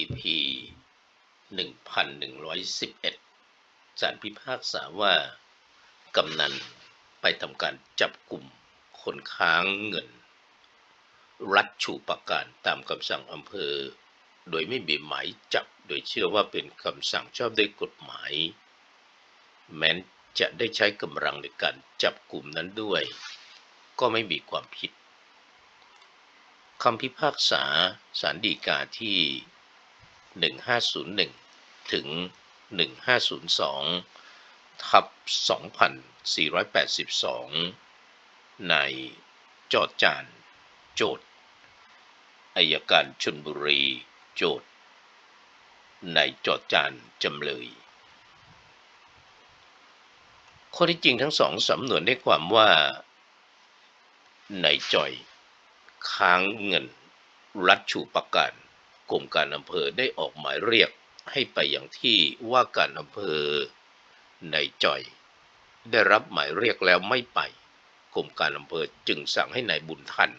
EP 1111 ศาลพิพากษาว่า กำนันไปทำการจับกลุ่มคนค้างเงิน รัฐชูประกาศตามคำสั่งอำเภอ โดยไม่มีหมายจับ โดยเชื่อว่าเป็นคำสั่งชอบด้วยกฎหมาย แม้นจะได้ใช้กำลังในการจับกลุ่มนั้นด้วย ก็ไม่มีความผิดคำพิพากษาสารดีกาที่ 1501 ถึง 1502 ทับ 2482 ในจอดจาน โจทย์อายการชนบุรี โจทย์ในจอดจานจำเลย ข้อที่จริงทั้งสองสำนวนได้ความว่าในจ่อย ค้างเงิน รัฐชูประกาศ กรมการอำเภอได้ออกหมายเรียกให้ไปอย่างที่ว่าการอำเภอในจ่อย ได้รับหมายเรียกแล้วไม่ไปกรมการอำเภอจึงสั่งให้ในายบุญทัน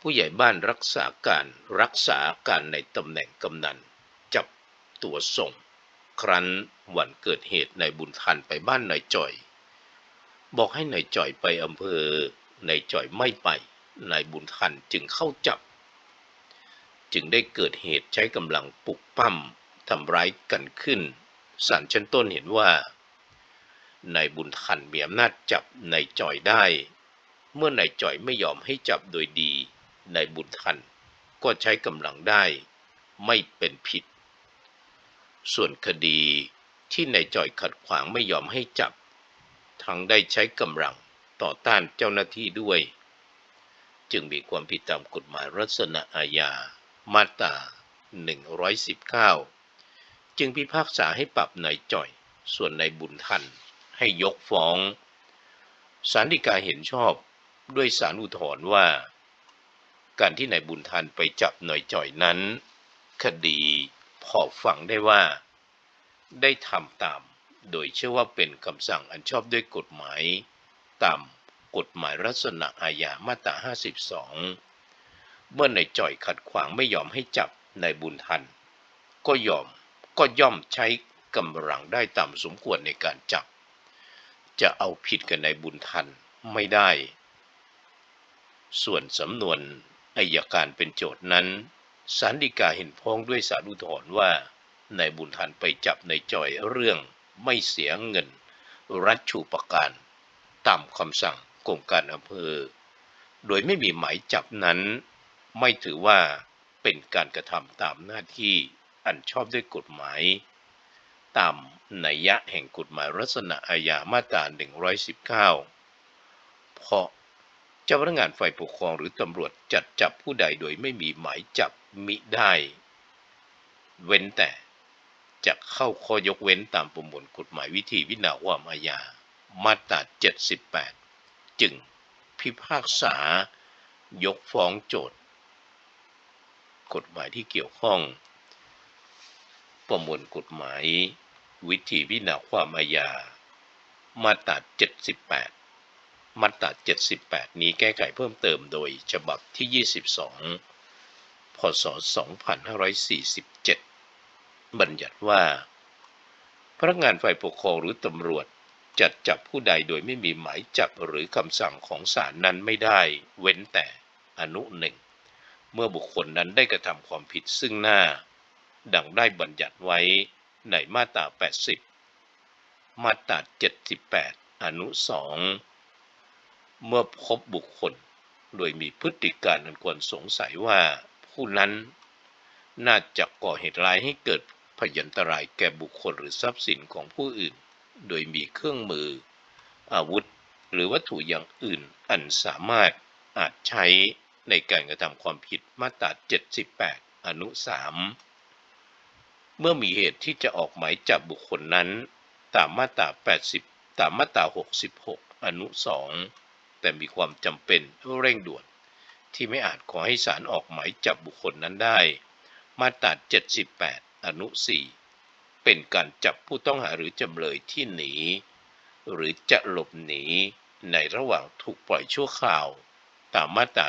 ผู้ใหญ่บ้านรักษาการรักษาการในตำแหน่งกำนันจับตัวส่ง ครั้นวันเกิดเหตุนายบุญทันไปบ้านนายจ่อย บอกให้นายจ่อยไปอำเภอนายจ่อยไม่ไปนายบุญทันจึงเข้าจับ จึงได้เกิดเหตุใช้กำลังปลุกปั้มทำร้ายกันขึ้นศาลชั้นต้นเห็นว่านายบุญทันมีอำนาจจับนายจ่อยได้ เมื่อนายจ่อยไม่ยอมให้จับโดยดีนายบุญทันก็ใช้กำลังได้ ไม่เป็นผิด ส่วนคดีที่นายจ่อยขัดขวางไม่ยอมให้จับ ทั้งได้ใช้กำลังต่อต้านเจ้าหน้าที่ด้วย จึงมีความผิดตามกฎหมายรัษณอาญา มาตรา119 จึงพิพากษาให้ปรับนายจ่อย ส่วนนายบุญทันให้ยกฟ้องศาลฎีกาเห็นชอบด้วยศาลอุทธรณ์ว่า การที่นายบุญทันไปจับนายจ่อยนั้น คดีพอฟังได้ว่า ได้ทำตาม โดยเชื่อว่าเป็นคำสั่งอันชอบด้วยกฎหมาย ตามกฎหมายรัษณะอาญามาตรา 52 เมื่อนายจ่อยขัดขวางไม่ยอมให้จับนายบุญทัน ก็ยอมก็ย่อมใช้กำลังได้ตามสมควรในการจับ จะเอาผิดกับนายบุญทันไม่ได้ ส่วนสำนวนอายการเป็นโจทย์นั้นศาลฎีกาเห็นพ้องด้วยสารุทธรณ์ว่านายบุญทันไปจับนายจอยเรื่องไม่เสียเงิน รัฐชูประการตามคำสั่งกรมการอำเภอ โดยไม่มีหมายจับนั้น ไม่ถือว่าเป็นการกระทำตามหน้าที่อันชอบด้วยกฎหมาย ตามนัยยะแห่งกฎหมายรัษณะอาญามาตรา 119 เพราะเจ้าพนักงานฝ่ายปกครองหรือตำรวจจัดจับผู้ใดโดยไม่มีหมายจับมิได้ เว้นแต่จะเข้าข้อยกเว้นตามประมวลกฎหมายวิธีวินาความอาญามาตรา 78 จึงพิพากษายกฟ้องโจทย์ กฎหมายที่เกี่ยวข้อง ประมวลกฎหมาย วิธีวินาความอาญา มาตรา 78 มาตรา 78 นี้แก้ไขเพิ่มเติมโดยฉบับที่ 22 พศ 2547 บัญญัติว่า พนักงานฝ่ายปกครองหรือตำรวจจัดจับผู้ใดโดยไม่มีหมายจับหรือคำสั่งของศาลนั้นไม่ได้ เว้นแต่อนุหนึ่ง เมื่อบุคคลนั้นได้กระทำความผิดซึ่งหน้า ดังได้บัญญัติไว้ในมาตรา 80 มาตรา 78 อนุ2เมื่อพบบุคคลโดยมีพฤติการอันควรสงสัยว่าผู้นั้นน่าจะก่อเหตุร้ายให้เกิดพยันตรายแก่บุคคลหรือทรัพย์สินของผู้อื่น โดยมีเครื่องมือ อาวุธ หรือวัตถุอย่างอื่นอันสามารถอาจใช้ ในการกระทำความผิดมาตรา 78 อนุ 3 เมื่อมีเหตุที่จะออกหมายจับบุคคลนั้น ตามมาตรา 80 ตามมาตรา 66 อนุ 2 แต่มีความจำเป็นเร่งด่วน ที่ไม่อาจขอให้ศาลออกหมายจับบุคคลนั้นได้ มาตรา 78 อนุ 4 เป็นการจับผู้ต้องหาหรือจำเลยที่หนี หรือจะหลบหนีในระหว่างถูกปล่อยชั่วคราว ตามมาตรา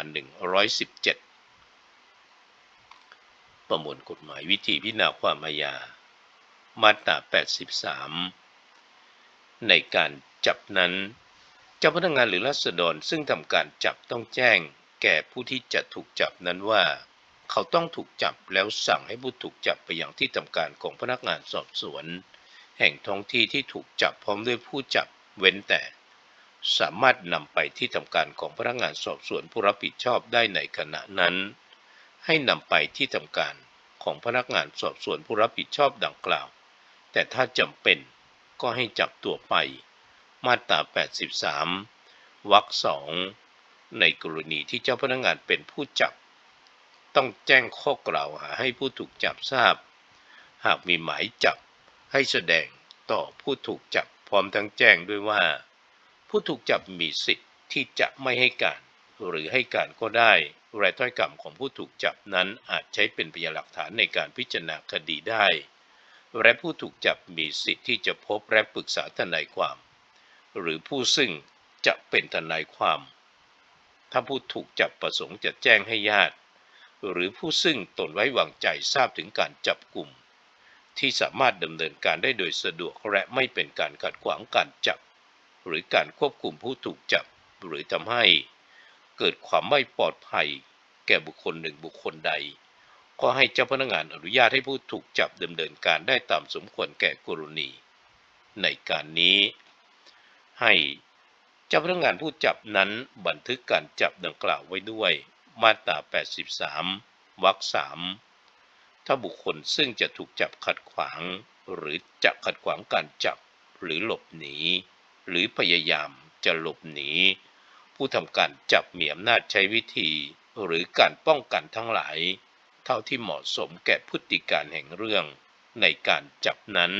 117 ประมวลกฎหมายวิธีพิจารณาความอาญา มาตรา 83 ในการจับนั้น เจ้าพนักงานหรือรัษฎรซึ่งทำการจับต้องแจ้ง แก่ผู้ที่จะถูกจับนั้นว่า เขาต้องถูกจับแล้วสั่งให้ผู้ถูกจับไปยังที่ทำการของพนักงานสอบสวน แห่งท้องที่ที่ถูกจับพร้อมด้วยผู้จับเว้นแต่ สามารถนำไปที่ทำการของพนักงานสอบสวนผู้รับผิดชอบได้ในขณะนั้น ให้นำไปที่ทำการของพนักงานสอบสวนผู้รับผิดชอบดังกล่าว แต่ถ้าจำเป็นก็ให้จับตัวไป มาตรา 83 วรรคสองในกรณีที่เจ้าพนักงานเป็นผู้จับ ต้องแจ้งข้อกล่าวหาให้ผู้ถูกจับทราบ หากมีหมายจับให้แสดงต่อผู้ถูกจับพร้อมทั้งแจ้งด้วยว่า ผู้ถูกจับมีสิทธิ์ที่จะไม่ให้การ หรือให้การก็ได้และถ้อยคำของผู้ถูกจับนั้นอาจใช้เป็นพยานหลักฐานในการพิจารณาคดีได้ และผู้ถูกจับมีสิทธิ์ที่จะพบและปรึกษาทนายความ หรือผู้ซึ่งจะเป็นทนายความ ถ้าผู้ถูกจับประสงค์จะแจ้งให้ญาติ หรือผู้ซึ่งตนไว้วางใจทราบถึงการจับกลุ่มที่สามารถดำเนินการได้โดยสะดวกและไม่เป็นการขัดขวางการจับ หรือการควบคุมผู้ถูกจับ หรือทำให้เกิดความไม่ปลอดภัย แก่บุคคลหนึ่งบุคคลใด ก็ให้เจ้าพนักงานอนุญาตให้ผู้ถูกจับดำเนินการได้ตามสมควรแก่กรณี ในการนี้ ให้เจ้าพนักงานผู้จับนั้นบันทึกการจับดังกล่าวไว้ด้วย มาตรา 83 วรรคสามถ้าบุคคลซึ่งจะถูกจับขัดขวาง หรือจะขัดขวางการจับหรือหลบหนี หรือพยายามจะหลบหนี ผู้ทำการจับมีอำนาจใช้วิธีหรือการป้องกันทั้งหลาย เท่าที่เหมาะสมแก่พฤติการแห่งเรื่องในการจับนั้น